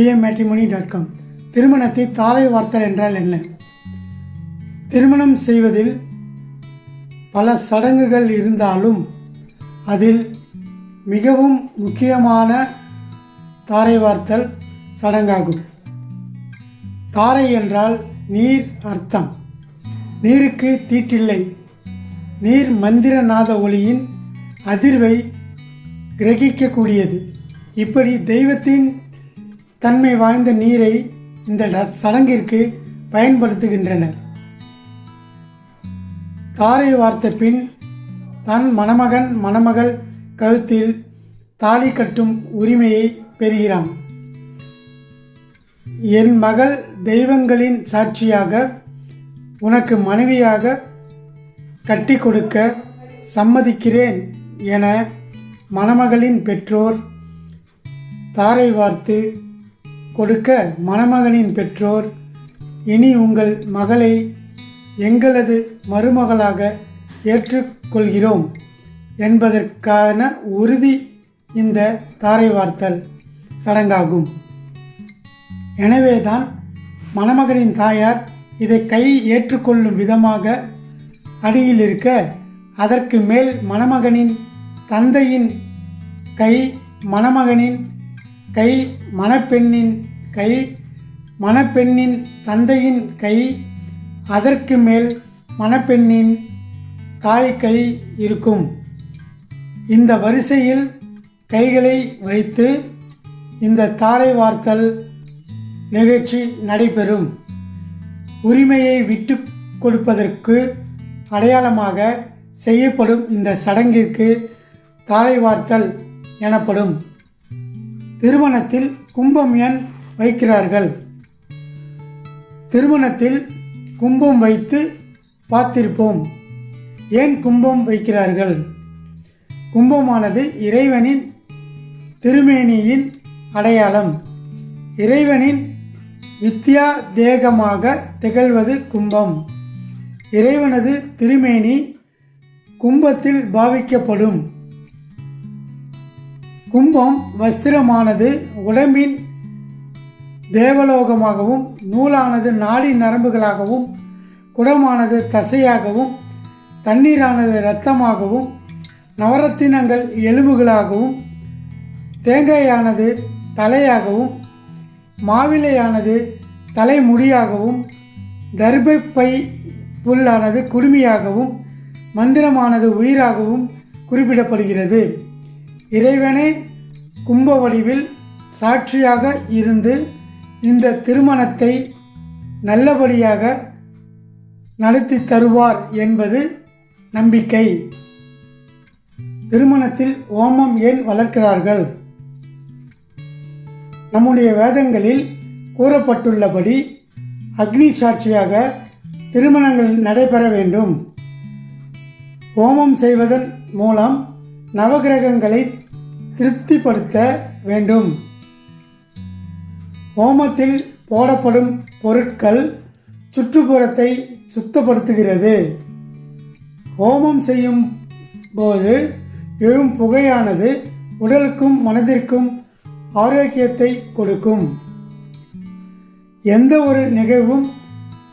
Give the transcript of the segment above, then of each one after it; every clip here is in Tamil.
பிஎம் மேட்ரிமோனி டாட் காம் திருமணத்தை தாரை வார்த்தல் என்றால் என்ன? திருமணம் செய்வதில் பல சடங்குகள் இருந்தாலும் அதில் மிகவும் முக்கியமான தாரை வார்த்தல் சடங்காகும். தாரை என்றால் நீர் அர்த்தம். நீருக்கு தீட்டில்லை. நீர் மந்திரநாத ஒளியின் அதிர்வை கிரகிக்கக்கூடியது. இப்படி தெய்வத்தின் தன்மை வாய்ந்த நீரை இந்த சடங்கிற்கு பயன்படுத்துகின்றனர். தாரை வார்த்த பின் தன் மணமகன் மணமகள் கழுத்தில் தாலி கட்டும் உரிமையை பெறுகிறான். என் மகள் தெய்வங்களின் சாட்சியாக உனக்கு மனைவியாக கட்டி கொடுக்க சம்மதிக்கிறேன் என மணமகளின் பெற்றோர் தாரை வார்த்து கொடுக்க மணமகனின் பெற்றோர் இனி உங்கள் மகளை எங்களது மருமகளாக ஏற்றுக்கொள்கிறோம் என்பதற்கான உறுதி இந்த தாரை வார்த்தல் சடங்காகும். எனவேதான் மணமகனின் தாயார் இதை கை ஏற்றுக்கொள்ளும் விதமாக அடியில் இருக்க அதற்கு மேல் மணமகனின் தந்தையின் கை மணமகனின் கை மணப்பெண்ணின் கை மணப்பெண்ணின் தந்தையின் கை அதற்கு மேல் மணப்பெண்ணின் தாய் கை இருக்கும். இந்த வரிசையில் கைகளை வைத்து இந்த தாரை வார்த்தல் நிகழ்ச்சி நடைபெறும். உரிமையை விட்டு கொடுப்பதற்கு அடையாளமாக செய்யப்படும் இந்த சடங்கிற்கு தாரை வார்த்தல் எனப்படும். திருமணத்தில் கும்பம் எண் வைக்கிறார்கள். திருமணத்தில் கும்பம் வைத்து பார்த்திருப்போம். ஏன் கும்பம் வைக்கிறார்கள்? கும்பமானது இறைவனின் திருமேனியின் அடையாளம். இறைவனின் வித்யா தேகமாக திகழ்வது கும்பம். இறைவனது திருமேனி கும்பத்தில் பாவிக்கப்படும். கும்பம் வஸ்திரமானது உடம்பின் தேவலோகமாகவும் நூலானது நாடி நரம்புகளாகவும் குடமானது தசையாகவும் தண்ணீரானது இரத்தமாகவும் நவரத்தினங்கள் எலும்புகளாகவும் தேங்காயானது தலையாகவும் மாவிலையானது தலைமுடியாகவும் தர்பப்பை புல்லானது குடுமியாகவும் மந்திரமானது உயிராகவும் குறிப்பிடப்படுகிறது. இறைவனே கும்ப வடிவில் சாட்சியாக இருந்து இந்த திருமணத்தை நல்லபடியாக நடத்தி தருவார் என்பது நம்பிக்கை. திருமணத்தில் ஓமம் ஏன் வளர்க்கிறார்கள்? நம்முடைய வேதங்களில் கூறப்பட்டுள்ளபடி அக்னி சாட்சியாக திருமணங்கள் நடைபெற வேண்டும். ஹோமம் செய்வதன் மூலம் நவகிரகங்களை திருப்திப்படுத்த வேண்டும். ஹோமத்தில் போடப்படும் பொருட்கள் சுற்றுப்புறத்தை சுத்தப்படுத்துகிறது. ஹோமம் செய்யும் போது எழும் புகையானது உடலுக்கும் மனதிற்கும் ஆரோக்கியத்தை கொடுக்கும். எந்த ஒரு நிகழ்வும்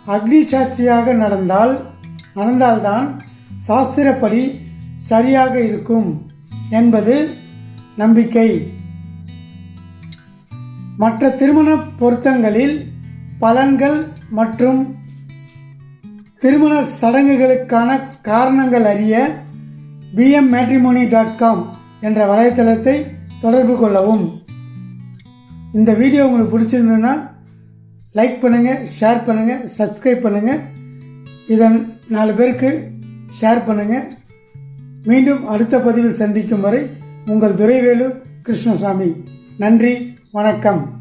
அக்னி சாட்சியாக நடந்தால் நடந்தால்தான் சாஸ்திரப்படி சரியாக இருக்கும் என்பது நம்பிக்கை. மற்ற திருமண பொருத்தங்களில் பலன்கள் மற்றும் திருமண சடங்குகளுக்கான காரணங்கள் அறிய பிஎம் மேட்ரிமோனி டாட் காம் என்ற வலைத்தளத்தை தொடர்பு கொள்ளவும். இந்த வீடியோ உங்களுக்கு பிடிச்சிருந்ததுன்னா லைக் பண்ணுங்கள் ஷேர் பண்ணுங்கள் சப்ஸ்கிரைப் பண்ணுங்கள் இதன் நாலு பேருக்கு ஷேர் பண்ணுங்கள் மீண்டும் அடுத்த பதிவில் சந்திக்கும் வரை உங்கள் துரைவேலு கிருஷ்ணசாமி. நன்றி. வணக்கம்.